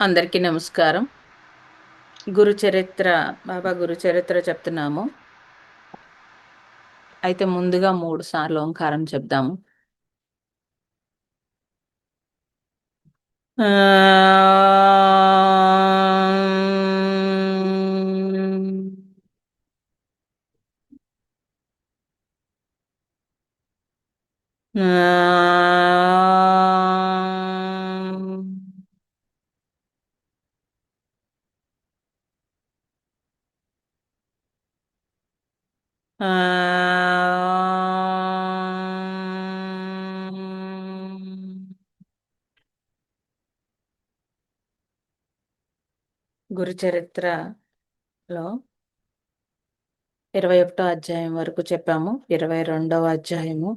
అందరికీ నమస్కారం. గురు చరిత్ర బాబా గురు చరిత్ర చెప్తున్నాము. అయితే ముందుగా మూడు సార్లు ఓంకారం చెప్దాము. ఆ గురు చరిత్రలో ఇరవై ఒకటో అధ్యాయం వరకు చెప్పాము. ఇరవై రెండవ అధ్యాయము.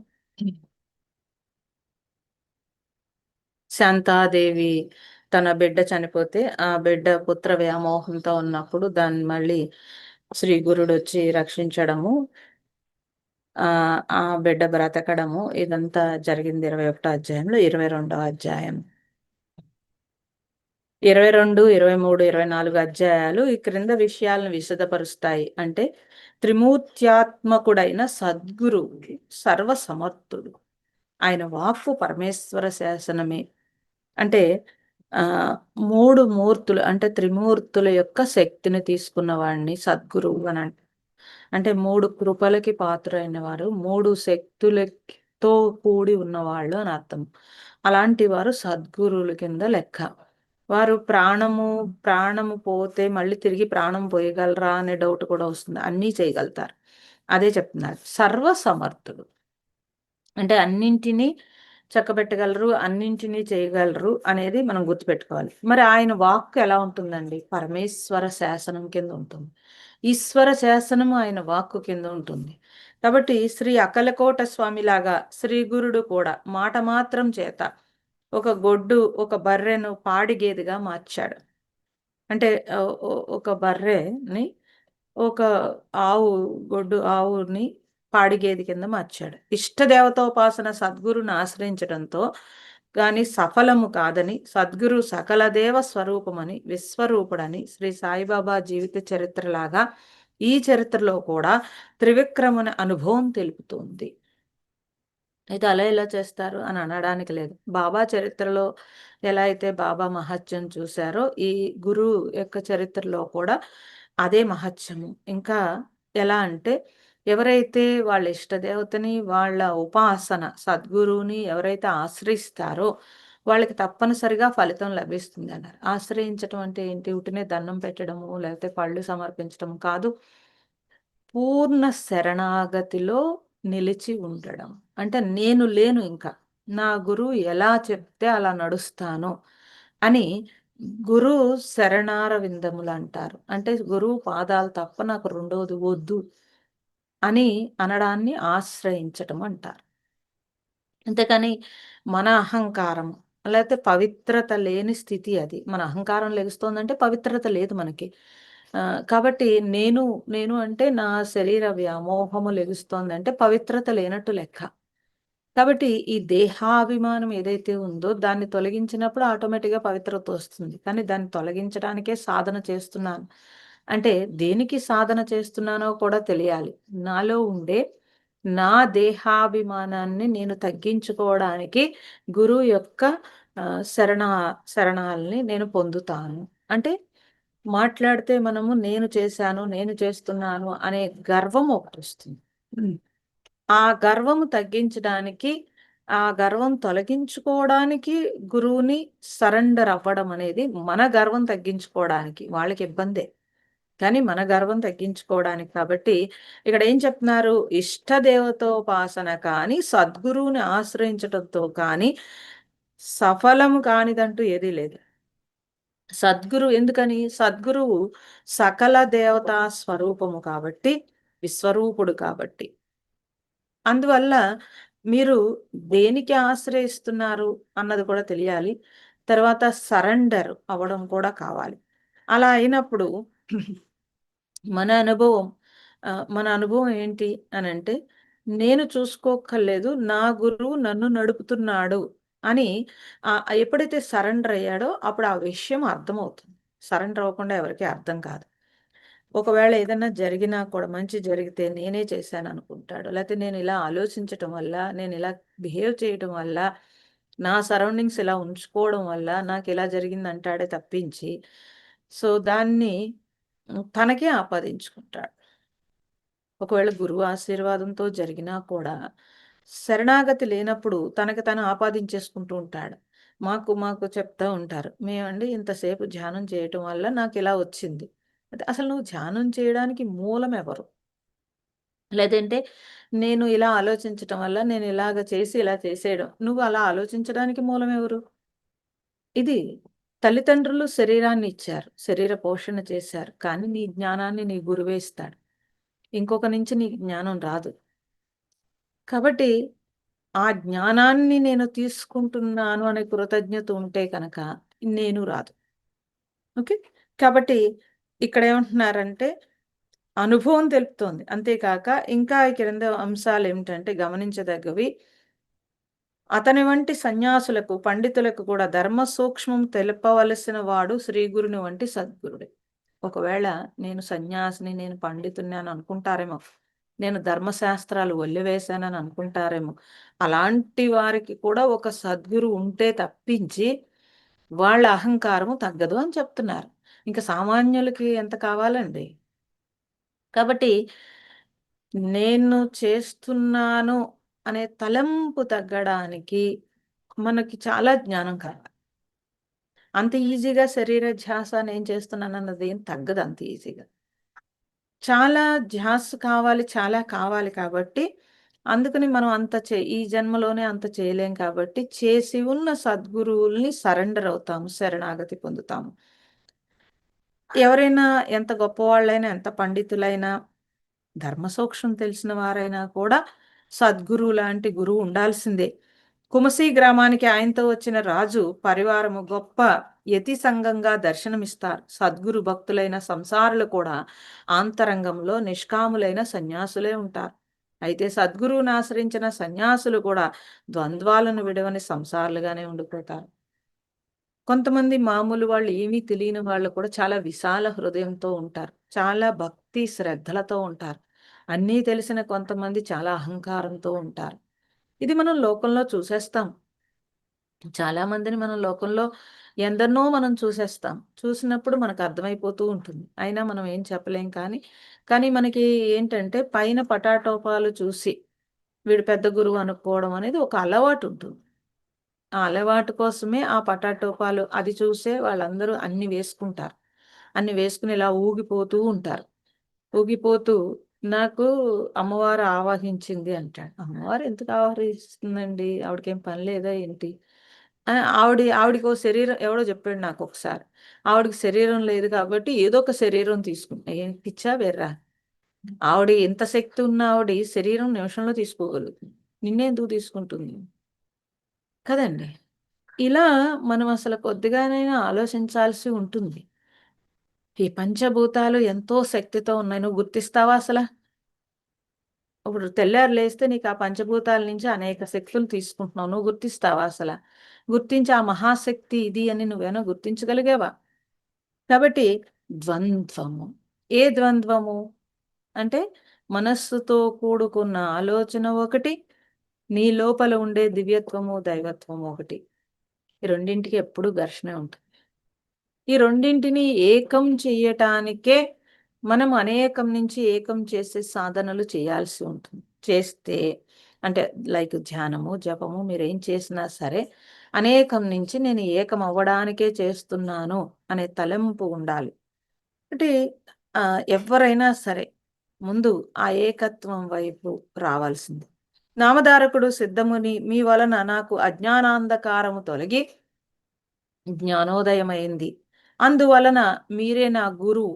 శాంతాదేవి తన బిడ్డ చనిపోతే ఆ బిడ్డ పుత్ర వ్యామోహంతో ఉన్నప్పుడు దాన్ని మళ్ళీ శ్రీ గురుడు వచ్చి రక్షించడము ఆ ఆ బిడ్డ బ్రతకడము ఇదంతా జరిగింది ఇరవై ఒకటో అధ్యాయంలో ఇరవై రెండవ అధ్యాయం. ఇరవై రెండు ఇరవై మూడు ఇరవై నాలుగు అధ్యాయాలు ఈ క్రింద విషయాలను విశదపరుస్తాయి. అంటే త్రిమూర్త్యాత్మకుడైన సద్గురు సర్వసమర్థుడు. ఆయన వాక్కు పరమేశ్వర శాసనమే. అంటే మూడు మూర్తులు అంటే త్రిమూర్తుల యొక్క శక్తిని తీసుకున్న వాడిని సద్గురువు అని అంటే అంటే మూడు కృపలకి పాత్రైన వారు మూడు శక్తులతో కూడి ఉన్నవాళ్ళు అని అర్థం. అలాంటి వారు సద్గురువుల కింద లెక్క. వారు ప్రాణము ప్రాణము పోతే మళ్ళీ తిరిగి ప్రాణం పోయగలరా అనే డౌట్ కూడా వస్తుంది. అన్నీ చేయగలుగుతారు. అదే చెప్తున్నారు. సర్వసమర్థుడు అంటే అన్నింటినీ చక్కబెట్టగలరు అన్నింటినీ చేయగలరు అనేది మనం గుర్తుపెట్టుకోవాలి. మరి ఆయన వాక్కు ఎలా ఉంటుందండి? పరమేశ్వర శాసనం కింద ఉంటుంది. ఈశ్వర శాసనము ఆయన వాక్కు కింద ఉంటుంది. కాబట్టి శ్రీ అకలకోట స్వామిలాగా శ్రీ గురుడు కూడా మాట మాత్రం చేత ఒక గొడ్డు ఒక బర్రెను పాడిగేదిగా మార్చాడు. అంటే ఒక బర్రెని ఒక ఆవు గొడ్డు ఆవుని పాడిగేది కింద మార్చాడు. ఇష్టదేవతోపాసన సద్గురుని ఆశ్రయించడంతో కానీ సఫలము కాదని సద్గురు సకల దేవ స్వరూపమని విశ్వరూపుడని శ్రీ సాయిబాబా జీవిత చరిత్రలాగా ఈ చరిత్రలో కూడా త్రివిక్రముని అనుభవం తెలుపుతుంది. అయితే అలా ఎలా చేస్తారు అని అనడానికి లేదు. బాబా చరిత్రలో ఎలా అయితే బాబా మహత్యం చూశారో ఈ గురువు యొక్క చరిత్రలో కూడా అదే మహత్యము. ఇంకా ఎలా అంటే ఎవరైతే వాళ్ళ ఇష్టదేవతని వాళ్ళ ఉపాసన సద్గురువుని ఎవరైతే ఆశ్రయిస్తారో వాళ్ళకి తప్పనిసరిగా ఫలితం లభిస్తుంది అన్నారు ఆశ్రయించటం అంటే ఏంటి? ఉటినే దండం పెట్టడము లేకపోతే పళ్ళు సమర్పించడం కాదు. పూర్ణ శరణాగతిలో నిలిచి ఉండడం. అంటే నేను లేను ఇంకా. నా గురువు ఎలా చెప్తే అలా నడుస్తాను అని గురు శరణార విందములు అంటారు. అంటే గురువు పాదాలు తప్ప నాకు రెండవది వద్దు. అని అనడాన్ని ఆశ్రయించటం అంటారు. అంతేకాని మన అహంకారం లేకపోతే పవిత్రత లేని స్థితి అది. మన అహంకారం లెగుస్తోందంటే పవిత్రత లేదు మనకి. కాబట్టి నేను నేను అంటే నా శరీర వ్యామోహము లెగుస్తోంది అంటే పవిత్రత లేనట్టు లెక్క. కాబట్టి ఈ దేహాభిమానం ఏదైతే ఉందో దాన్ని తొలగించినప్పుడు ఆటోమేటిక్గా పవిత్రత వస్తుంది. కానీ దాన్ని తొలగించడానికే సాధన చేస్తున్నాను. అంటే దేనికి సాధన చేస్తున్నానో కూడా తెలియాలి. నాలో ఉండే నా దేహాభిమానాన్ని నేను తగ్గించుకోవడానికి గురువు యొక్క శరణ శరణాలని నేను పొందుతాను. అంటే మాట్లాడితే మనము నేను చేశాను నేను చేస్తున్నాను అనే గర్వం ఒకటి వస్తుంది. ఆ గర్వము తగ్గించడానికి ఆ గర్వం తొలగించుకోవడానికి గురువుని సరెండర్ అవ్వడం అనేది మన గర్వం తగ్గించుకోవడానికి వాళ్ళకి ఇబ్బందే. కానీ మన గర్వం తగ్గించుకోవడానికి. కాబట్టి ఇక్కడ ఏం చెప్తున్నారు? ఇష్టదేవతోపాసన కానీ సద్గురువుని ఆశ్రయించడంతో కానీ సఫలము కానిదంటూ ఏదీ లేదు. సద్గురు ఎందుకని? సద్గురువు సకల దేవతా స్వరూపము కాబట్టి విశ్వరూపుడు కాబట్టి. అందువల్ల మీరు దేనికి ఆశ్రయిస్తున్నారు అన్నది కూడా తెలియాలి. తర్వాత సరెండర్ అవ్వడం కూడా కావాలి. అలా అయినప్పుడు మన అనుభవం మన అనుభవం ఏంటి అని అంటే నేను చూసుకోక్కర్లేదు నా గురువు నన్ను నడుపుతున్నాడు అని ఎప్పుడైతే సరెండర్ అయ్యాడో అప్పుడు ఆ విషయం అర్థమవుతుంది. సరెండర్ అవ్వకుండా ఎవరికి అర్థం కాదు. ఒకవేళ ఏదన్నా జరిగినా కూడా మంచి జరిగితే నేనే చేశాను అనుకుంటాడు లేకపోతే నేను ఇలా ఆలోచించటం వల్ల, నేను ఇలా బిహేవ్ చేయటం వల్ల, నా సరౌండింగ్స్ ఇలా ఉంచుకోవడం వల్ల నాకు ఇలా జరిగింది అంటాడే తప్పించి, సో దాన్ని తనకే ఆపాదించుకుంటాడు. ఒకవేళ గురువు ఆశీర్వాదంతో జరిగినా కూడా శరణాగతి లేనప్పుడు తనకి తను ఆపాదించేసుకుంటూ ఉంటాడు. మాకు మాకు చెప్తా ఉంటారు. మేమండి ఇంతసేపు ధ్యానం చేయటం వల్ల నాకు ఇలా వచ్చింది. అంటే అసలు నువ్వు ధ్యానం చేయడానికి మూలం ఎవరు? లేదంటే నేను ఇలా ఆలోచించటం వల్ల నేను ఇలాగ చేసి ఇలా చేసేయడం. నువ్వు అలా ఆలోచించడానికి మూలం ఎవరు? ఇది తల్లిదండ్రులు శరీరాన్ని ఇచ్చారు. శరీర పోషణ చేశారు. కానీ నీ జ్ఞానాన్ని నీ గురువే ఇస్తాడు. ఇంకొక నుంచి నీ జ్ఞానం రాదు. కాబట్టి ఆ జ్ఞానాన్ని నేను తీసుకుంటున్నాను అనే కృతజ్ఞత ఉంటే కనుక నేను రాదు. ఓకే. కాబట్టి ఇక్కడ ఏమంటున్నారంటే అనుభవం తెలుపుతోంది. అంతేకాక ఇంకా క్రింద అంశాలు ఏమిటంటే గమనించదగ్గవి అతని వంటి సన్యాసులకు, పండితులకు కూడా ధర్మ సూక్ష్మం తెలుపవలసిన వాడు శ్రీగురుని వంటి సద్గురుడే. ఒకవేళ నేను సన్యాసిని, నేను పండితుని అని అనుకుంటారేమో. నేను ధర్మశాస్త్రాలు వల్లివేశానని అనుకుంటారేమో. అలాంటి వారికి కూడా ఒక సద్గురు ఉంటే తప్పించి వాళ్ళ అహంకారము తగ్గదు అని చెప్తున్నారు. ఇంక సామాన్యులకి ఎంత కావాలండి? కాబట్టి నేను చేస్తున్నాను అనే తలంపు తగ్గడానికి మనకి చాలా జ్ఞానం కావాలి. అంత ఈజీగా శరీర ధ్యాస నేను చేస్తున్నానన్నది ఏం తగ్గదు అంత ఈజీగా. చాలా ధ్యాస కావాలి, చాలా కావాలి కాబట్టి అందుకని మనం అంత చే ఈ జన్మలోనే అంత చేయలేం కాబట్టి చేసి ఉన్న సద్గురువుల్ని సరెండర్ అవుతాము. శరణాగతి పొందుతాము. ఎవరైనా ఎంత గొప్పవాళ్ళైనా, ఎంత పండితులైనా, ధర్మ సూక్ష్మం తెలిసిన వారైనా కూడా సద్గురువు లాంటి గురువు ఉండాల్సిందే. కుమసీ గ్రామానికి ఆయనతో వచ్చిన రాజు పరివారము గొప్ప యతి సంఘంగా దర్శనమిస్తారు. సద్గురు భక్తులైన సంసారులు కూడా ఆంతరంగంలో నిష్కాములైన సన్యాసులే ఉంటారు. అయితే సద్గురువుని ఆశ్రయించిన సన్యాసులు కూడా ద్వంద్వాలను విడవని సంసారులుగానే ఉండిపోతారు. కొంతమంది మామూలు వాళ్ళు ఏమీ తెలియని వాళ్ళు కూడా చాలా విశాల హృదయంతో ఉంటారు. చాలా భక్తి శ్రద్ధలతో ఉంటారు. అన్నీ తెలిసిన కొంతమంది చాలా అహంకారంతో ఉంటారు. ఇది మనం లోకంలో చూసేస్తాం. చాలా మందిని మనం లోకంలో ఎందరినో మనం చూసేస్తాం. చూసినప్పుడు మనకు అర్థమైపోతూ ఉంటుంది. అయినా మనం ఏం చెప్పలేం కానీ, కానీ మనకి ఏంటంటే పైన పటాటోపాలు చూసి వీడు పెద్ద గురువు అనుకోవడం అనేది ఒక అలవాటు ఉంటుంది. ఆ అలవాటు కోసమే ఆ పటాటోపాలు అది చూసే వాళ్ళందరూ అన్ని వేసుకుంటారు. అన్ని వేసుకుని ఇలా ఊగిపోతూ ఉంటారు. ఊగిపోతూ నాకు అమ్మవారు ఆవాహించింది అంటాడు. అమ్మవారు ఎందుకు ఆవహిస్తుందండి ఆవిడకేం పని లేదా ఏంటి? ఆ! ఆవిడ ఓ శరీరం ఎవడో చెప్పాడు నాకు ఒకసారి ఆవిడకి శరీరం లేదు కాబట్టి ఏదో ఒక శరీరం తీసుకున్నా ఏం పిచ్చా వెర్రా? ఆవిడ ఎంత శక్తి ఉన్న ఆవిడ శరీరం నిమిషంలో తీసుకోగలుగుతుంది. నిన్నెందుకు తీసుకుంటుంది? కదండి ఇలా మనం అసలు కొద్దిగానైనా ఆలోచించాల్సి ఉంటుంది. ఈ పంచభూతాలు ఎంతో శక్తితో ఉన్నాయి. నువ్వు గుర్తిస్తావా అసలు ఇప్పుడు తెల్లారు లేస్తే నీకు ఆ పంచభూతాల నుంచి అనేక శక్తులు తీసుకుంటున్నావు. నువ్వు గుర్తిస్తావా అసల? గుర్తించి ఆ మహాశక్తి ఇది అని నువ్వేనో గుర్తించగలిగావా? కాబట్టి ద్వంద్వము. ఏ ద్వంద్వము? అంటే మనస్సుతో కూడుకున్న ఆలోచన ఒకటి, నీ లోపల ఉండే దివ్యత్వము, దైవత్వము ఒకటి. ఈ రెండింటికి ఎప్పుడూ ఘర్షణ ఉంటుంది. ఈ రెండింటిని ఏకం చెయ్యటానికే మనం అనేకం నుంచి ఏకం చేసే సాధనలు చేయాల్సి ఉంటుంది. చేస్తే అంటే లైక్ ధ్యానము, జపము మీరు ఏం చేసినా సరే అనేకం నుంచి నేను ఏకం అవ్వడానికే చేస్తున్నాను అనే తలెంపు ఉండాలి. అంటే ఎవరైనా సరే ముందు ఆ ఏకత్వం వైపు రావాల్సింది నామధారకుడు సిద్ధముని మీ వలన నాకు అజ్ఞానాంధకారము తొలగి జ్ఞానోదయమైంది. అందువలన మీరే నా గురువు.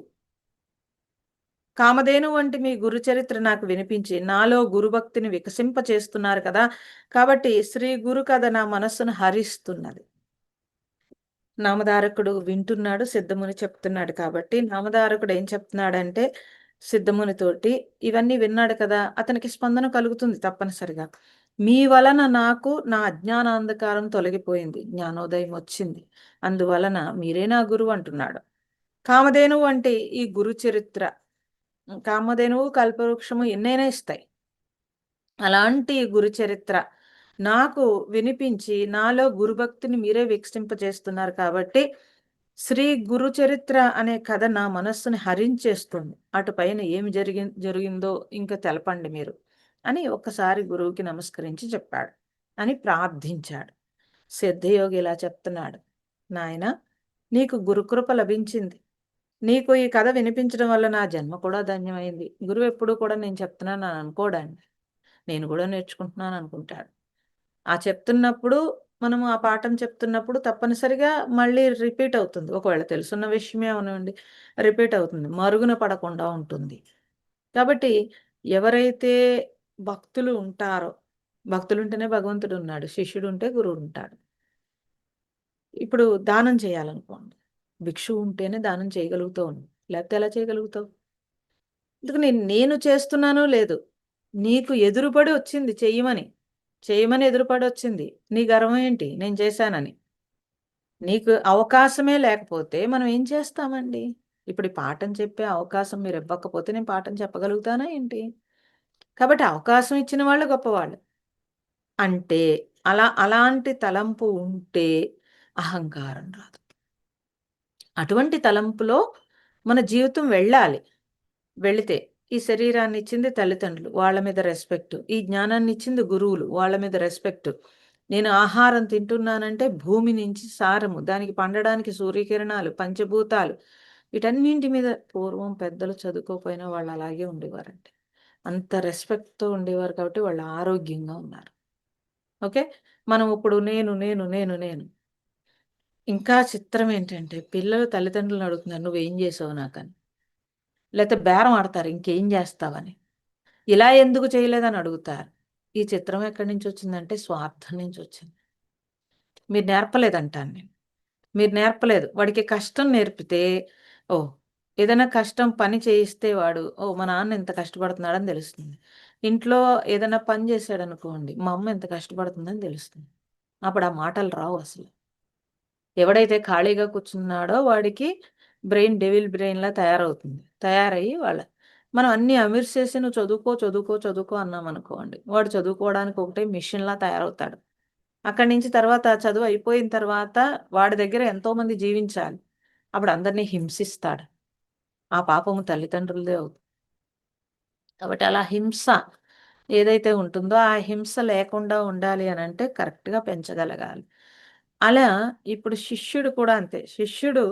కామధేను వంటి మీ గురు చరిత్ర నాకు వినిపించి నాలో గురుభక్తిని వికసింపచేస్తున్నారు కదా! కాబట్టి శ్రీ గురు కథ నా మనస్సును హరిస్తున్నది. నామధారకుడు వింటున్నాడు. సిద్ధముని చెప్తున్నాడు కాబట్టి నామధారకుడు ఏం చెప్తున్నాడంటే సిద్ధమునితోటి ఇవన్నీ విన్నాడు కదా! అతనికి స్పందన కలుగుతుంది తప్పనిసరిగా. మీ వలన నాకు నా అజ్ఞానాంధకారం తొలగిపోయింది జ్ఞానోదయం వచ్చింది. అందువలన మీరే నా గురువు అంటున్నాడు. కామధేనువు అంటే ఈ గురు చరిత్ర. కామధేనువు కల్పవృక్షము ఎన్నైనా ఇస్తాయి. అలాంటి గురు చరిత్ర నాకు వినిపించి నాలో గురుభక్తిని మీరే వికసింపజేస్తున్నారు కాబట్టి శ్రీ గురు చరిత్ర అనే కథ నా మనస్సుని హరించేస్తుంది. అటుపైన ఏమి జరిగి జరిగిందో ఇంకా తెలపండి మీరు. అని ఒక్కసారి గురువుకి నమస్కరించి చెప్పాడు. అని ప్రార్థించాడు. సిద్ధయోగి ఇలా చెప్తున్నాడు. నాయన నీకు గురుకృప లభించింది. నీకు ఈ కథ వినిపించడం వల్ల నా జన్మ కూడా ధన్యమైంది. గురువు ఎప్పుడు కూడా నేను చెప్తున్నాను అనుకోడండి. నేను కూడా నేర్చుకుంటున్నాను అనుకుంటాడు. ఆ చెప్తున్నప్పుడు మనము ఆ పాఠం చెప్తున్నప్పుడు తప్పనిసరిగా మళ్ళీ రిపీట్ అవుతుంది. ఒకవేళ తెలుసున్న విషయమే అవునండి రిపీట్ అవుతుంది. మరుగున పడకుండా ఉంటుంది. కాబట్టి ఎవరైతే భక్తులు ఉంటారో భక్తులు ఉంటేనే భగవంతుడు ఉన్నాడు శిష్యుడు ఉంటే గురువు ఉంటాడు ఇప్పుడు దానం చేయాలనుకోండి. భిక్షు ఉంటేనే దానం చేయగలుగుతావు లేకపోతే ఎలా చేయగలుగుతావు? ఎందుకని నేను చేస్తున్నాను లేదు. నీకు ఎదురుపడి వచ్చింది చెయ్యమని. చేయమని ఎదురుపడి వచ్చింది. నీ గర్వం ఏంటి? నేను చేశానని. నీకు అవకాశమే లేకపోతే మనం ఏం చేస్తామండి? ఇప్పుడు ఈ పాఠం చెప్పే అవకాశం మీరు ఇవ్వకపోతే నేను పాఠం చెప్పగలుగుతానా ఏంటి? కాబట్టి అవకాశం ఇచ్చిన వాళ్ళు గొప్పవాళ్ళు. అంటే అలా అలాంటి తలంపు ఉంటే అహంకారం రాదు. అటువంటి తలంపులో మన జీవితం వెళ్ళాలి. వెళితే ఈ శరీరాన్ని ఇచ్చింది తల్లిదండ్రులు వాళ్ళ మీద రెస్పెక్ట్ ఈ జ్ఞానాన్ని ఇచ్చింది గురువులు వాళ్ళ మీద రెస్పెక్ట్ నేను ఆహారం తింటున్నానంటే భూమి నుంచి సారము దానికి పండడానికి సూర్యకిరణాలు పంచభూతాలు వీటన్నింటి మీద పూర్వం పెద్దలు చదువుకోపోయినా వాళ్ళు అలాగే ఉండేవారంటే. అంత రెస్పెక్ట్తో ఉండేవారు కాబట్టి వాళ్ళు ఆరోగ్యంగా ఉన్నారు. ఓకే? మనం ఇప్పుడు నేను నేను నేను నేను. ఇంకా చిత్రం ఏంటంటే పిల్లలు తల్లిదండ్రులను అడుగుతున్నారు నువ్వేం చేసావు నాకని? లేకపోతే బేరం ఆడతారు ఇంకేం చేస్తావని? ఇలా ఎందుకు చేయలేదని అడుగుతారు. ఈ చిత్రం ఎక్కడి నుంచి వచ్చిందంటే స్వార్థం నుంచి వచ్చింది. మీరు నేర్పలేదంటాను నేను. మీరు నేర్పలేదు. వాడికి కష్టం నేర్పితే ఓ ఏదైనా కష్టం పని చేయిస్తే వాడు ఓ మా నాన్న ఎంత కష్టపడుతున్నాడని తెలుస్తుంది. ఇంట్లో ఏదైనా పని చేశాడు అనుకోండి మా అమ్మ ఎంత కష్టపడుతుందని తెలుస్తుంది. అప్పుడు ఆ మాటలు రావు అసలు. ఎవడైతే ఖాళీగా కూర్చున్నాడో వాడికి బ్రెయిన్ డెవిల్ బ్రెయిన్లా తయారవుతుంది. తయారయ్యి వాళ్ళ మనం అన్ని అమీర్ చేసి నువ్వు చదువుకో చదువుకో చదువుకో అన్నాం అనుకోండి వాడు చదువుకోవడానికి ఒకటే మిషన్లా తయారవుతాడు. అక్కడి నుంచి తర్వాత చదువు అయిపోయిన తర్వాత వాడి దగ్గర ఎంతోమంది జీవించాలి. అప్పుడు అందరినీ హింసిస్తాడు. ఆ పాపము తల్లిదండ్రులదే అవుతుంది. కాబట్టి అలా హింస ఏదైతే ఉంటుందో ఆ హింస లేకుండా ఉండాలి అని అంటే కరెక్ట్గా పెంచగలగాలి. అలా ఇప్పుడు శిష్యుడు కూడా అంతే. శిష్యుడు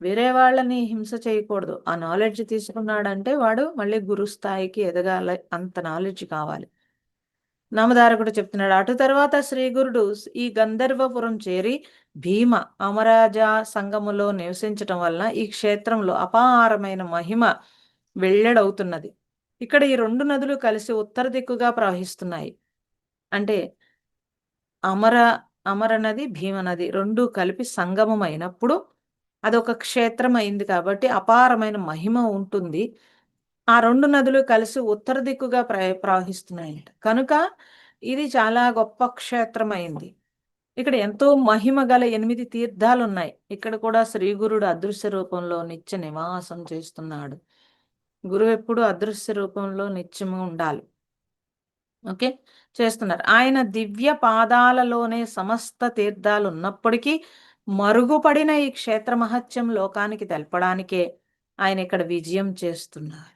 వేరే వాళ్ళని హింస చేయకూడదు. ఆ నాలెడ్జ్ తీసుకున్నాడంటే వాడు మళ్ళీ గురు స్థాయికి ఎదగాలి. అంత నాలెడ్జ్ కావాలి. నామధారకుడు చెప్తున్నాడు. అటు తర్వాత శ్రీగురుడు ఈ గంధర్వపురం చేరి భీమ అమరాజా సంగములో నివసించటం వలన ఈ క్షేత్రంలో అపారమైన మహిమ వెల్లడవుతున్నది. ఇక్కడ ఈ రెండు నదులు కలిసి ఉత్తర దిక్కుగా ప్రవహిస్తున్నాయి. అంటే అమర అమర నది భీమ నది రెండు కలిపి సంగమం అయినప్పుడు అదొక క్షేత్రం అయింది కాబట్టి అపారమైన మహిమ ఉంటుంది. ఆ రెండు నదులు కలిసి ఉత్తర దిక్కుగా ప్ర ప్రవహిస్తున్నాయంట. కనుక ఇది చాలా గొప్ప క్షేత్రం అయింది ఇక్కడ ఎంతో మహిమ గల ఎనిమిది తీర్థాలు ఉన్నాయి ఇక్కడ కూడా శ్రీ గురుడు అదృశ్య రూపంలో నిత్య నివాసం చేస్తున్నాడు. గురువు ఎప్పుడు అదృశ్య రూపంలో నిత్యము ఉండాలి. ఓకే? చేస్తున్నారు. ఆయన దివ్య పాదాలలోనే సమస్త తీర్థాలు ఉన్నప్పటికీ మరుగుపడిన ఈ క్షేత్ర మహత్యం లోకానికి తెలపడానికే ఆయన ఇక్కడ విజయం చేస్తున్నారు.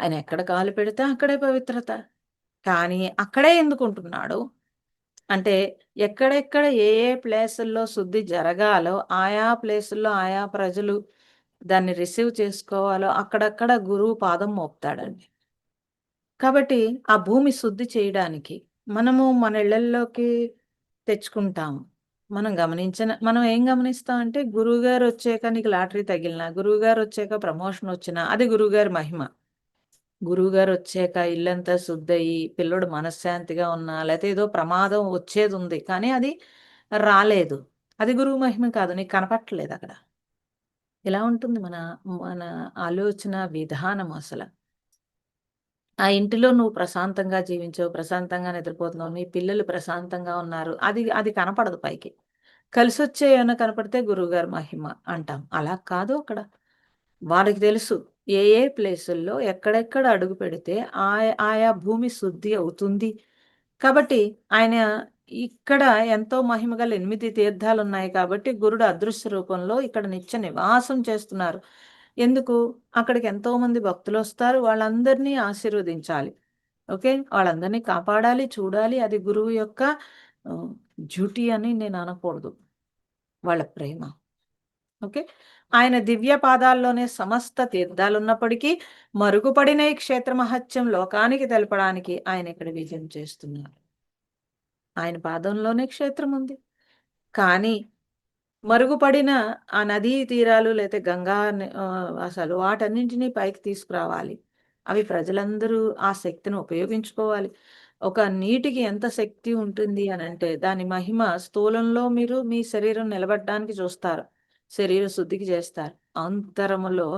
ఆయన ఎక్కడ కాలు పెడితే అక్కడే పవిత్రత. కానీ అక్కడే ఎందుకుంటున్నాడు అంటే ఎక్కడెక్కడ ఏ ఏ ప్లేసుల్లో శుద్ధి జరగాలో ఆయా ప్లేసుల్లో ఆయా ప్రజలు దాన్ని రిసీవ్ చేసుకోవాలో అక్కడక్కడ గురువు పాదం మోపుతాడండి. కాబట్టి ఆ భూమి శుద్ధి చేయడానికి మనము మన ఇళ్ళల్లోకి తెచ్చుకుంటాము. మనం గమనించిన మనం ఏం గమనిస్తాం అంటే గురువుగారు వచ్చాక నీకు లాటరీ తగిలిన గురువుగారు వచ్చాక ప్రమోషన్ వచ్చినా అది గురువుగారి మహిమ. గురువుగారు వచ్చాక ఇల్లంతా శుద్ధయి పిల్లడు మనశ్శాంతిగా ఉన్నా లేకపోతే ఏదో ప్రమాదం వచ్చేది ఉంది కానీ అది రాలేదు అది గురువు మహిమ కాదు నీకు కనపట్టలేదు అక్కడ ఇలా ఉంటుంది మన మన ఆలోచన విధానం అసలు ఆ ఇంటిలో నువ్వు ప్రశాంతంగా జీవించావు, ప్రశాంతంగా నిద్రపోతున్నావు, నీ పిల్లలు ప్రశాంతంగా ఉన్నారు. అది అది కనపడదు పైకి. కలిసొచ్చే ఏమైనా కనపడితే గురువుగారు మహిమ అంటాం. అలా కాదు అక్కడ. వారికి తెలుసు ఏ ఏ ప్లేసుల్లో ఎక్కడెక్కడ అడుగు పెడితే ఆయా ఆయా భూమి శుద్ధి అవుతుంది. కాబట్టి ఆయన ఇక్కడ ఎంతో మహిమగల 8 తీర్థాలున్నాయి కాబట్టి గురుడు అదృశ్య రూపంలో ఇక్కడ నిత్య నివాసం చేస్తున్నారు. ఎందుకు? అక్కడికి ఎంతో మంది భక్తులు వస్తారు వాళ్ళందరినీ ఆశీర్వదించాలి. ఓకే. వాళ్ళందరినీ కాపాడాలి, చూడాలి. అది గురువు యొక్క డ్యూటీ అని నేను అనకూడదు. వాళ్ళ ప్రేమ. ఓకే. ఆయన దివ్య పాదాల్లోనే సమస్త తీర్థాలున్నప్పటికీ మరుగుపడిన ఈ క్షేత్ర మహత్యం లోకానికి తెలపడానికి ఆయన ఇక్కడ విజయం చేస్తున్నారు. ఆయన పాదంలోనే క్షేత్రం ఉంది. కానీ మరుగుపడిన ఆ నదీ తీరాలు లేతే గంగా అసలు వాటన్నింటిని పైకి తీసుకురావాలి. అవి ప్రజలందరూ ఆ శక్తిని ఉపయోగించుకోవాలి. ఒక నీటికి ఎంత శక్తి ఉంటుంది అనంటే దాని మహిమ స్థూలంలో మీరు మీ శరీరం నిలబడడానికి చూస్తారు. శరీర శుద్ధికి చేస్తారు. అంతరములో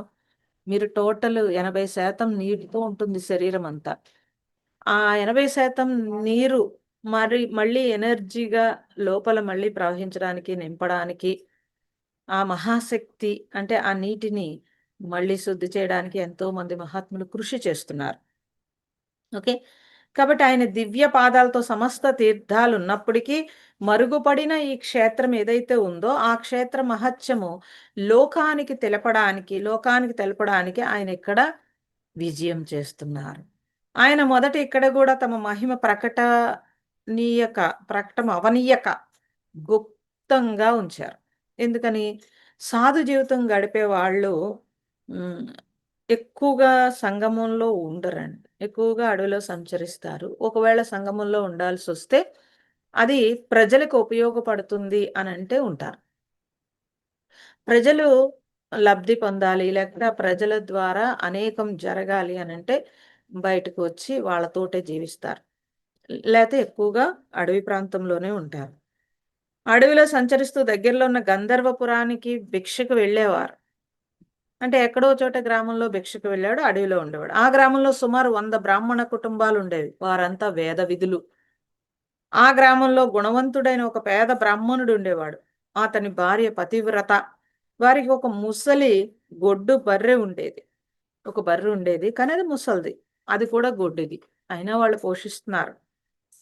మీరు టోటల్ 80% నీటితో ఉంటుంది శరీరం అంతా. ఆ 80% నీరు మరి మళ్ళీ ఎనర్జీగా లోపల మళ్ళీ ప్రవహించడానికి, నింపడానికి ఆ మహాశక్తి అంటే ఆ నీటిని మళ్ళీ శుద్ధి చేయడానికి ఎంతో మంది మహాత్ములు కృషి చేస్తున్నారు. ఓకే. కాబట్టి ఆయన దివ్య పాదాలతో సమస్త తీర్థాలున్నప్పటికీ మరుగుపడిన ఈ క్షేత్రం ఏదైతే ఉందో ఆ క్షేత్ర మహత్యము లోకానికి తెలపడానికి, లోకానికి తెలపడానికి ఆయన ఇక్కడ విజయం చేస్తున్నారు. ఆయన మొదట ఇక్కడ కూడా తమ మహిమ ప్రకటనీయక ప్రకటన అవనీయక గుప్తంగా ఉంచారు. ఎందుకని? సాధు జీవితం గడిపే వాళ్ళు ఎక్కువగా సంగమంలో ఉండరండి. ఎక్కువగా అడవిలో సంచరిస్తారు. ఒకవేళ సంగమంలో ఉండాల్సి వస్తే అది ప్రజలకు ఉపయోగపడుతుంది అని అంటే ఉంటారు. ప్రజలు లబ్ధి పొందాలి, లేకపోతే ప్రజల ద్వారా అనేకం జరగాలి అని అంటే బయటకు వచ్చి వాళ్ళతోటే జీవిస్తారు. లేకపోతే ఎక్కువగా అడవి ప్రాంతంలోనే ఉంటారు. అడవిలో సంచరిస్తూ దగ్గరలో ఉన్న గంధర్వపురానికి భిక్షకు వెళ్ళేవారు. అంటే ఎక్కడో చోట గ్రామంలో భిక్షకు వెళ్ళాడు. అడవిలో ఉండేవాడు. ఆ గ్రామంలో సుమారు వంద బ్రాహ్మణ కుటుంబాలు ఉండేవి వారంతా వేద విధులు. ఆ గ్రామంలో గుణవంతుడైన ఒక పేద బ్రాహ్మణుడు ఉండేవాడు. అతని భార్య పతివ్రత. వారికి ఒక ముసలి గొడ్డు బర్రె ఉండేది. ఒక బర్రె ఉండేది. కానీ అది ముసలిది. అది కూడా గొడ్డిది. అయినా వాళ్ళు పోషిస్తున్నారు.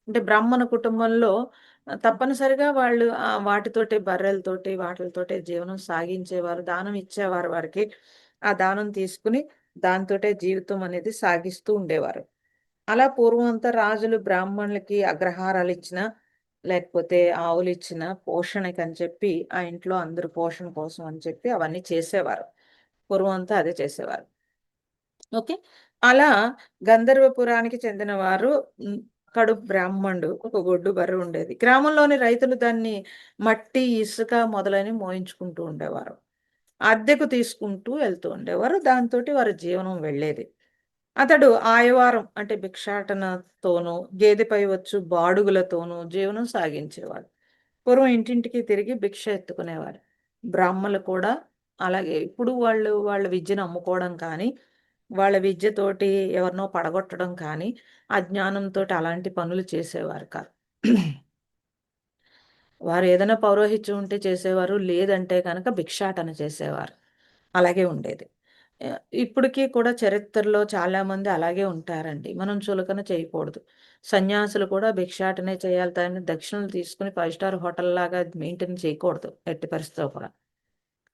అంటే బ్రాహ్మణ కుటుంబంలో తప్పనిసరిగా వాళ్ళు వాటితోటి వాటితోటే బర్రెలతోటి, వాటితోటే జీవనం సాగించేవారు. దానం ఇచ్చేవారు వారికి. ఆ దానం తీసుకొని దాంతోటే జీవితం అనేది సాగిస్తూ ఉండేవారు. అలా పూర్వం అంతా రాజులు బ్రాహ్మణులకి అగ్రహారాలు ఇచ్చిన లేకపోతే ఆవులు ఇచ్చిన పోషణకని చెప్పి ఆ ఇంట్లో అందరూ పోషణ కోసం అని చెప్పి అవన్నీ చేసేవారు. పూర్వం అంతా అదే చేసేవారు. ఓకే. అలా గంధర్వపురానికి చెందినవారు వారు కడు బ్రాహ్మణుడు. ఒక గొడ్డు బర్రె ఉండేది. గ్రామంలోని రైతులు దాన్ని మట్టి, ఇసుక మొదలని మోయించుకుంటూ ఉండేవారు. అద్దెకు తీసుకుంటూ వెళ్తూ ఉండేవారు. దాంతో వారి జీవనం వెళ్ళేది. అతడు ఆయవారం అంటే భిక్షాటనతోనూ, గేదెపై వచ్చు బాడుగులతోనూ జీవనం సాగించేవాడు. పూర్వం ఇంటింటికి తిరిగి భిక్ష ఎత్తుకునేవారు. బ్రాహ్మలు కూడా అలాగే ఇప్పుడు వాళ్ళు వాళ్ళ విద్యను అమ్ముకోవడం కానీ, వాళ్ళ విద్యతోటి ఎవరినో పడగొట్టడం కానీ, అజ్ఞానంతోటి అలాంటి పనులు చేసేవారు కాదు. వారు ఏదైనా పౌరోహిత్యం ఉంటే చేసేవారు. లేదంటే కనుక భిక్షాటన చేసేవారు. అలాగే ఉండేది. ఇప్పటికీ కూడా చరిత్రలో చాలామంది అలాగే ఉంటారండి. మనం చులకన చేయకూడదు. సన్యాసులు కూడా భిక్షాటనే చేయాలి దాన్ని దక్షిణలు తీసుకుని ఫైవ్ స్టార్ హోటల్‌లాగా మెయింటైన్ చేయకూడదు ఎట్టి పరిస్థితిలో కూడా.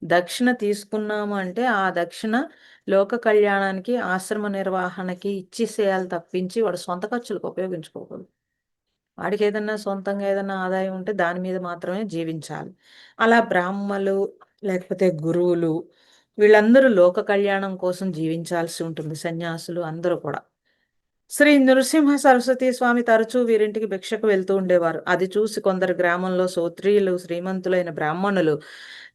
దక్షిణ తీసుకున్నాము అంటే ఆ దక్షిణ లోక కళ్యాణానికి, ఆశ్రమ నిర్వహణకి ఇచ్చేసేయాలి తప్పించి వాడు సొంత ఖర్చులకు ఉపయోగించుకోకూడదు. వాడికి ఏదన్నా సొంతంగా ఏదన్నా ఆదాయం ఉంటే దాని మీద మాత్రమే జీవించాలి. అలా బ్రాహ్మలు, లేకపోతే గురువులు వీళ్ళందరూ లోక కళ్యాణం కోసం జీవించాల్సి ఉంటుంది. సన్యాసులు అందరూ కూడా. శ్రీ నృసింహ సరస్వతి స్వామి తరచూ వీరింటికి భిక్షకు వెళ్తూ ఉండేవారు. అది చూసి కొందరు గ్రామంలో సోత్రీయులు, శ్రీమంతులైన బ్రాహ్మణులు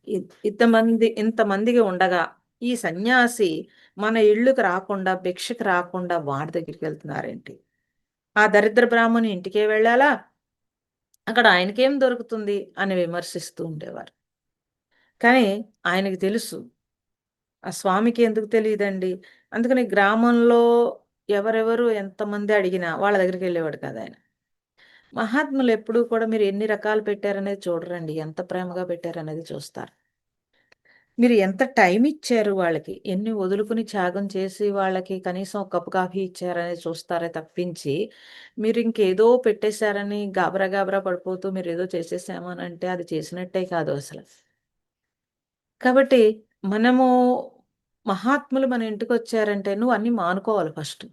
ఇంతమంది ఇంతమందికి ఉండగా ఈ సన్యాసి మన ఇళ్ళకి రాకుండా, భిక్షకు రాకుండా వాడి దగ్గరికి వెళ్తున్నారేంటి? ఆ దరిద్ర బ్రాహ్మణి ఇంటికే వెళ్ళాలా? అక్కడ ఆయనకేం దొరుకుతుంది? అని విమర్శిస్తూ ఉండేవారు. కానీ ఆయనకి తెలుసు. ఆ స్వామికి ఎందుకు తెలియదండి అందుకని గ్రామంలో ఎవరెవరు ఎంతమంది అడిగినా వాళ్ళ దగ్గరికి వెళ్ళేవాడు కాదు ఆయన మహాత్ములు ఎప్పుడూ కూడా మీరు ఎన్ని రకాలు పెట్టారనేది చూడరండి. ఎంత ప్రేమగా పెట్టారనేది చూస్తారు. మీరు ఎంత టైం ఇచ్చారు వాళ్ళకి? ఎన్ని వదులుకుని త్యాగం చేసి వాళ్ళకి కనీసం ఒక కప్పు కాఫీ ఇచ్చారనేది చూస్తారే తప్పించి మీరు ఇంకేదో పెట్టేశారని గాబరా గాబరా పడిపోతూ మీరు ఏదో చేసేసామని అంటే అది చేసినట్టే కాదు అసలు. కాబట్టి మనము మహాత్ములు మన ఇంటికి వచ్చారంటే నువ్వు అన్నీ మానుకోవాలి ఫస్ట్.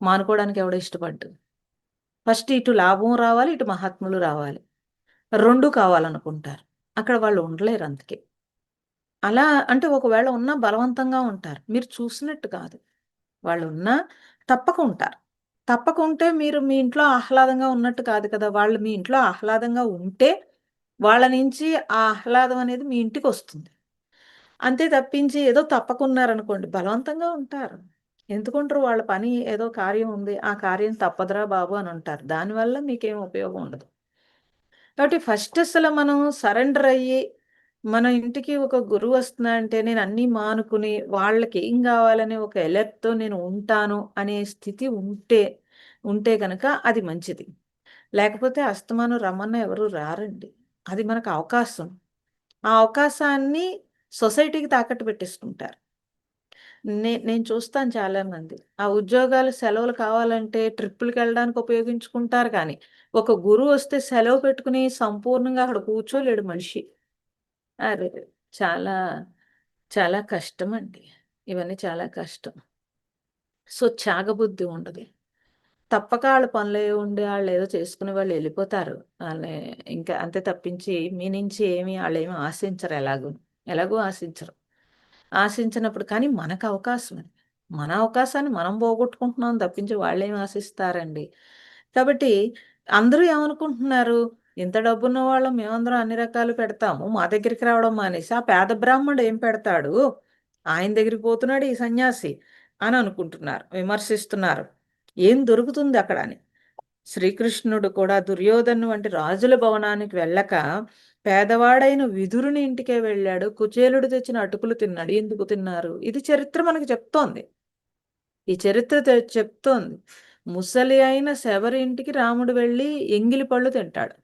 మానుకోవడానికి ఎవడో ఇష్టపడ్డు? ఫస్ట్ ఇటు లాభం రావాలి ఇటు మహాత్ములు రావాలి. రెండు కావాలనుకుంటారు. అక్కడ వాళ్ళు ఉండలేరు అందుకే. అలా అంటే ఒకవేళ ఉన్నా బలవంతంగా ఉంటారు. మీరు చూసినట్టు కాదు. వాళ్ళు ఉన్నా తప్పక ఉంటారు. తప్పక ఉంటే మీరు మీ ఇంట్లో ఆహ్లాదంగా ఉన్నట్టు కాదు కదా. వాళ్ళు మీ ఇంట్లో ఆహ్లాదంగా ఉంటే వాళ్ళ నుంచి ఆ ఆహ్లాదం అనేది మీ ఇంటికి వస్తుంది. అంతే తప్పించి ఏదో తప్పకున్నారనుకోండి బలవంతంగా ఉంటారు. ఎందుకుంటారు వాళ్ళ పని ఏదో కార్యం ఉంది ఆ కార్యం తప్పదురా బాబు అని అంటారు. దానివల్ల మీకేం ఉపయోగం ఉండదు. కాబట్టి ఫస్ట్ అసలు మనం సరెండర్ అయ్యి మన ఇంటికి ఒక గురువు వస్తున్నా అంటే నేను అన్నీ మానుకుని వాళ్ళకి ఏం కావాలని ఒక ఎలర్ట్తో నేను ఉంటాను అనే స్థితి ఉంటే ఉంటే కనుక అది మంచిది. లేకపోతే అస్తమానం రమ్మన్న ఎవరు రారండి. అది మనకు అవకాశం. ఆ అవకాశాన్ని సొసైటీకి తాకట్టు పెట్టేసుకుంటారు. నే నేను చూస్తాను చాలామంది. ఆ ఉద్యోగాలు సెలవులు కావాలంటే ట్రిప్పులకి వెళ్ళడానికి ఉపయోగించుకుంటారు కానీ ఒక గురువు వస్తే సెలవు పెట్టుకుని సంపూర్ణంగా అక్కడ కూర్చోలేడు మనిషి. అరే చాలా చాలా కష్టం అండి. ఇవన్నీ చాలా కష్టం. సో త్యాగబుద్ధి ఉండదు. తప్పక వాళ్ళ పనులు ఉండి వాళ్ళు ఏదో చేసుకుని వాళ్ళు వెళ్ళిపోతారు. వాళ్ళని ఇంకా అంతే తప్పించి మీ నుంచి ఏమి వాళ్ళు ఏమి ఆశించరు ఎలాగూ. ఎలాగో ఆశించరు. ఆశించినప్పుడు కానీ మనకు అవకాశం అది మన అవకాశాన్ని మనం పోగొట్టుకుంటున్నాం తప్పించి వాళ్ళేం ఆశిస్తారండి? కాబట్టి అందరూ ఏమనుకుంటున్నారు? ఇంత డబ్బున్న వాళ్ళం మేమందరం అన్ని రకాలు పెడతాము మా దగ్గరికి రావడం మానేసి ఆ పేద బ్రాహ్మణుడు ఏం పెడతాడు? ఆయన దగ్గరికి పోతున్నాడు ఈ సన్యాసి అని అనుకుంటున్నారు విమర్శిస్తున్నారు. ఏం దొరుకుతుంది అక్కడ అని? శ్రీకృష్ణుడు కూడా దుర్యోధను వంటి రాజుల భవనానికి వెళ్ళక పేదవాడైన విధురుని ఇంటికే వెళ్ళాడు కుచేలుడు తెచ్చిన అటుకులు తిన్నాడు. ఎందుకు తిన్నారు? ఇది చరిత్ర మనకు చెప్తోంది. ఈ చరిత్ర చెప్తోంది. ముసలి అయిన శబరి ఇంటికి రాముడు వెళ్ళి ఎంగిలి పళ్ళు తింటాడు.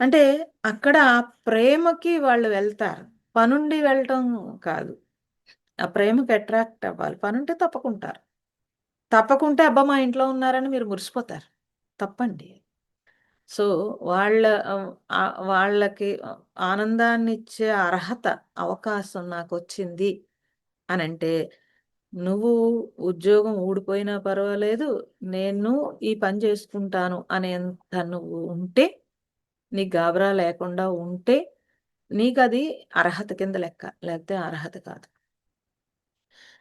అంటే అక్కడ ప్రేమకి వాళ్ళు వెళ్తారు. పనుండి వెళ్ళటం కాదు. ఆ ప్రేమకి అట్రాక్ట్ అవ్వాలి. పనుంటే తప్పకుంటారు. తప్పకుంటే అబ్బా మా ఇంట్లో ఉన్నారని మీరు మురిసిపోతారు. తప్పండి. సో వాళ్ళ వాళ్ళకి ఆనందాన్ని ఇచ్చే అర్హత అవకాశం నాకు వచ్చింది అని అంటే నువ్వు ఉద్యోగం ఊడిపోయినా పర్వాలేదు నేను ఈ పని చేసుకుంటాను అనేంత నువ్వు ఉంటే నీకు గాబరా లేకుండా ఉంటే నీకు అది అర్హత కింద లెక్క లేకపోతే అర్హత కాదు.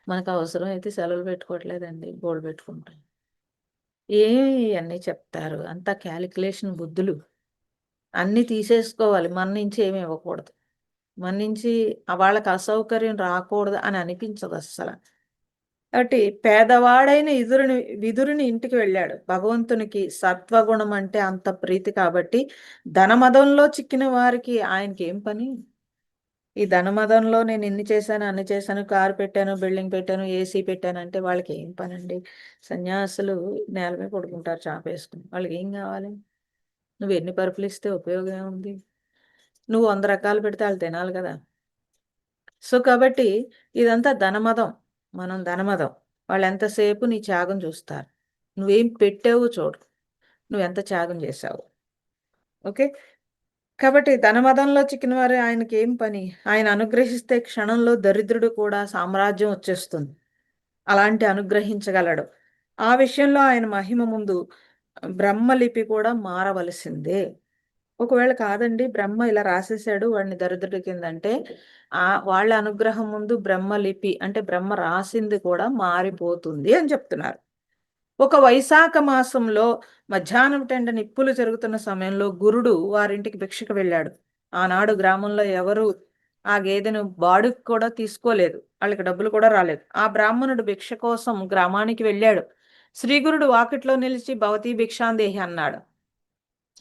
మనకు అవసరం అయితే సెలవులు పెట్టుకోవట్లేదండి బోర్డు పెట్టుకుంటాం. ఏమి అన్నీ చెప్తారు. అంతా క్యాలిక్యులేషన్ బుద్ధులు. అన్నీ తీసేసుకోవాలి. మన నుంచి ఏమి ఇవ్వకూడదు. మన నుంచి వాళ్ళకి అసౌకర్యం రాకూడదు అని అనిపించదు అస్సలు. కాబట్టి పేదవాడైన ఇదురుని విదురుని ఇంటికి వెళ్ళాడు. భగవంతునికి సత్వగుణం అంటే అంత ప్రీతి కాబట్టి ధనమదంలో చిక్కిన వారికి ఆయనకి ఏం పని? ఈ ధనమదంలో నేను ఇన్ని చేశాను అన్ని చేశాను కారు పెట్టాను బిల్డింగ్ పెట్టాను ఏసీ పెట్టాను అంటే వాళ్ళకి ఏం పని అండి సన్యాసులు నేల మీద పడుకుంటారు చాపేసుకుని. వాళ్ళకి ఏం కావాలి? నువ్వు ఎన్ని పరుపులు ఇస్తే ఉపయోగం ఉంది నువ్వు వంద రకాలు పెడితే వాళ్ళు తినాలి కదా. సో కాబట్టి ఇదంతా ధనమదం మనం ధనమదం వాళ్ళు ఎంతసేపు నీ త్యాగం చూస్తారు? నువ్వేం పెట్టావు చూడు. నువ్వు ఎంత త్యాగం చేశావు. ఓకే? కాబట్టి ధనమదంలో చిక్కిన వారు ఆయనకి ఏం పని? ఆయన అనుగ్రహిస్తే క్షణంలో దరిద్రుడు కూడా సామ్రాజ్యం వచ్చేస్తుంది. అలాంటి అనుగ్రహించగలడు. ఆ విషయంలో ఆయన మహిమ ముందు బ్రహ్మలిపి కూడా మారవలసిందే. ఒకవేళ కాదండి బ్రహ్మ ఇలా రాసేసాడు వాడిని దరిద్రుడి కిందంటే ఆ వాళ్ళ అనుగ్రహం ముందు బ్రహ్మ లిపి అంటే బ్రహ్మ రాసింది కూడా మారిపోతుంది అని చెప్తున్నారు. ఒక వైశాఖ మాసంలో మధ్యాహ్నం టెండ నిప్పులు జరుగుతున్న సమయంలో గురుడు వారింటికి భిక్షకు వెళ్ళాడు. ఆనాడు గ్రామంలో ఎవరు ఆ గేదెను బాడుకు కూడా తీసుకోలేదు. వాళ్ళకి డబ్బులు కూడా రాలేదు. ఆ బ్రాహ్మణుడు భిక్ష కోసం గ్రామానికి వెళ్ళాడు. శ్రీగురుడు వాకిట్లో నిలిచి భవతీ భిక్షాందేహి అన్నాడు.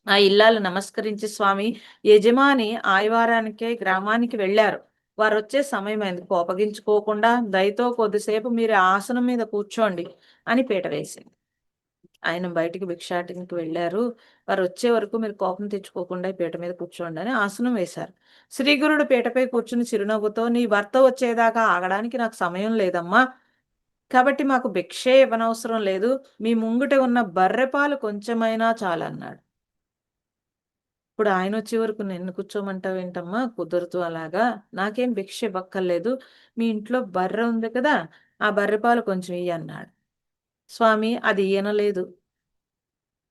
ఆ ఇల్లాలు నమస్కరించి స్వామి యజమాని ఆదివారానికే గ్రామానికి వెళ్ళారు. వారు వచ్చే సమయం అయింది కోపగించుకోకుండా దయతో కొద్దిసేపు మీరు ఆసనం మీద కూర్చోండి. అని పీట వేసింది. ఆయన బయటికి భిక్షాటనికి వెళ్ళారు. వారు వచ్చే వరకు మీరు కోపం తెచ్చుకోకుండా ఈ పీట మీద కూర్చోండి అని ఆసనం వేశారు. శ్రీగురుడు పీటపై కూర్చుని చిరునవ్వుతో నీ భర్త వచ్చేదాకా ఆగడానికి నాకు సమయం లేదమ్మా. కాబట్టి మాకు భిక్షే ఇవ్వనవసరం లేదు. మీ ముంగిట ఉన్న బర్రెపాలు కొంచెమైనా చాలన్నాడు ఇప్పుడు ఆయన వచ్చే వరకు నిన్ను కూర్చోమంటావు ఏంటమ్మా కుదరదు అలాగా. నాకేం భిక్ష ఇవ్వక్కర్లేదు. మీ ఇంట్లో బర్రె ఉంది కదా ఆ బర్రెపాలు కొంచెం ఇయ్యి అన్నాడు. స్వామి అది ఈయనలేదు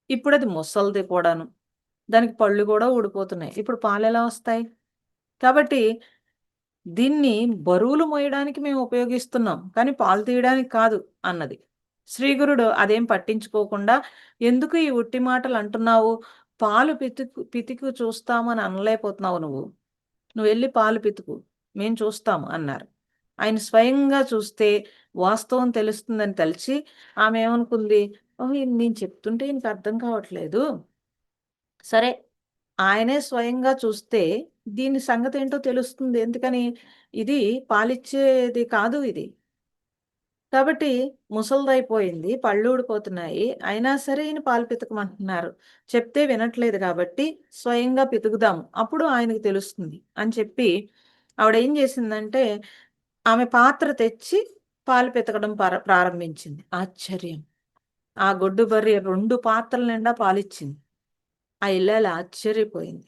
ఇప్పుడు అది ముసలిది కూడాను. దానికి పళ్ళు కూడా ఊడిపోతున్నాయి. ఇప్పుడు పాలు ఎలా వస్తాయి? కాబట్టి దీన్ని బరువులు మోయడానికి మేము ఉపయోగిస్తున్నాం. కానీ పాలు తీయడానికి కాదు అన్నది. శ్రీగురుడు అదేం పట్టించుకోకుండా ఎందుకు ఈ ఉట్టి మాటలు అంటున్నావు? పాలు పితుకు పితికి చూస్తామని అనలేకపోతున్నావు నువ్వు. నువ్వు వెళ్ళి పాలు పితుకు. మేము చూస్తాము అన్నారు. ఆయన స్వయంగా చూస్తే వాస్తవం తెలుస్తుందని తలిచి ఆమె ఏమనుకుంది? నేను చెప్తుంటే ఇంక అర్థం కావట్లేదు. సరే ఆయనే స్వయంగా చూస్తే దీని సంగతి ఏంటో తెలుస్తుంది. ఎందుకని? ఇది పాలిచ్చేది కాదు ఇది. కాబట్టి ముసలిదైపోయింది పళ్ళు ఊడిపోతున్నాయి. అయినా సరే ఈయన పాలు పితకమంటున్నారు. చెప్తే వినట్లేదు కాబట్టి స్వయంగా పితుకుదాం అప్పుడు ఆయనకు తెలుస్తుంది అని చెప్పి ఆవిడ ఏం చేసిందంటే ఆమె పాత్ర తెచ్చి పాలు పితకడం ప్రారంభించింది. ఆశ్చర్యం. ఆ గొడ్డు బర్రె రెండు పాత్రల నిండా పాలిచ్చింది. ఆ ఇల్లాలు ఆశ్చర్యపోయింది.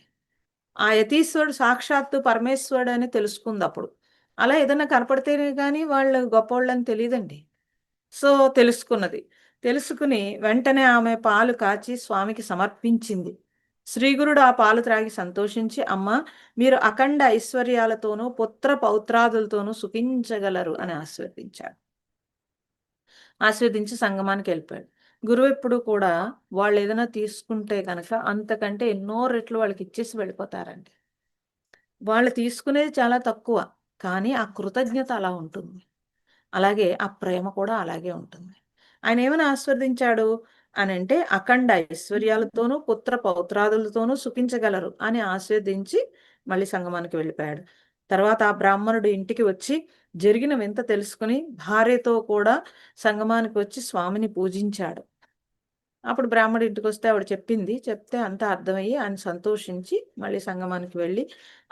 ఆ యతీశ్వరుడు సాక్షాత్తు పరమేశ్వరుడు అని తెలుసుకుంది అప్పుడు. అలా ఏదైనా కనపడితేనే కానీ వాళ్ళు గొప్పవాళ్ళని తెలియదండి సో తెలుసుకున్నది. తెలుసుకుని వెంటనే ఆమె పాలు కాచి స్వామికి సమర్పించింది. శ్రీగురుడు ఆ పాలు త్రాగి సంతోషించి అమ్మ మీరు అఖండ ఐశ్వర్యాలతోనూ పుత్ర పౌత్రాదులతోనూ సుఖించగలరు అని ఆశీర్వదించాడు. ఆశీర్వదించి సంగమానికి వెళ్ళిపోయాడు. గురువు ఎప్పుడు కూడా వాళ్ళు ఏదైనా తీసుకుంటే కనుక అంతకంటే ఎన్నో రెట్లు వాళ్ళకి ఇచ్చేసి వెళ్ళిపోతారండి. వాళ్ళు తీసుకునేది చాలా తక్కువ కానీ ఆ కృతజ్ఞత అలా ఉంటుంది. అలాగే ఆ ప్రేమ కూడా అలాగే ఉంటుంది. ఆయన ఏమని ఆస్వాదించాడు అని అంటే అఖండ ఐశ్వర్యాలతోనూ పుత్ర పౌత్రాదులతోనూ సుఖించగలరు అని ఆస్వాదించి మళ్ళీ సంగమానికి వెళ్ళిపోయాడు. తర్వాత ఆ బ్రాహ్మణుడు ఇంటికి వచ్చి జరిగిన వింత తెలుసుకుని భార్యతో కూడా సంగమానికి వచ్చి స్వామిని పూజించాడు. అప్పుడు బ్రాహ్మడు ఇంటికి వస్తే ఆవిడ చెప్పింది చెప్తే అంతా అర్థమయ్యి ఆయన సంతోషించి మళ్ళీ సంగమానికి వెళ్ళి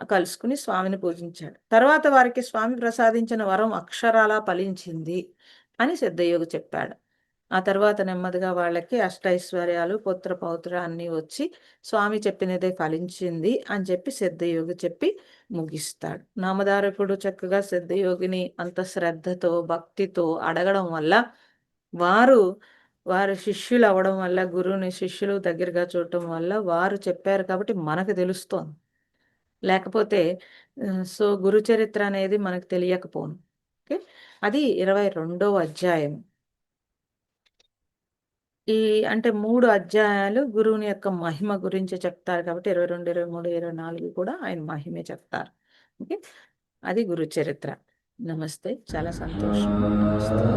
కలుసుకుని స్వామిని పూజించాడు. తర్వాత వారికి స్వామి ప్రసాదించిన వరం అక్షరాలా ఫలించింది అని సిద్ధయోగి చెప్పాడు. ఆ తర్వాత నెమ్మదిగా వాళ్ళకి అష్టైశ్వర్యాలు పుత్ర పౌత్ర అన్నీ వచ్చి స్వామి చెప్పినదే ఫలించింది అని చెప్పి సిద్ధయోగి చెప్పి ముగిస్తాడు. నామధారకుడు చక్కగా సిద్ధయోగిని అంత శ్రద్ధతో భక్తితో అడగడం వల్ల వారు వారు శిష్యులు అవ్వడం వల్ల గురువుని శిష్యులు దగ్గరగా చూడటం వల్ల వారు చెప్పారు కాబట్టి మనకు తెలుస్తోంది. లేకపోతే సో గురుచరిత్ర అనేది మనకు తెలియకపోను. ఓకే? అది ఇరవై రెండవ అధ్యాయం ఈ అంటే మూడు అధ్యాయాలు గురువుని యొక్క మహిమ గురించి చెప్తారు కాబట్టి ఇరవై రెండు ఇరవై మూడు ఇరవై నాలుగు కూడా ఆయన మహిమే చెప్తారు. ఓకే? అది గురు చరిత్ర. నమస్తే. చాలా సంతోషం. నమస్తే.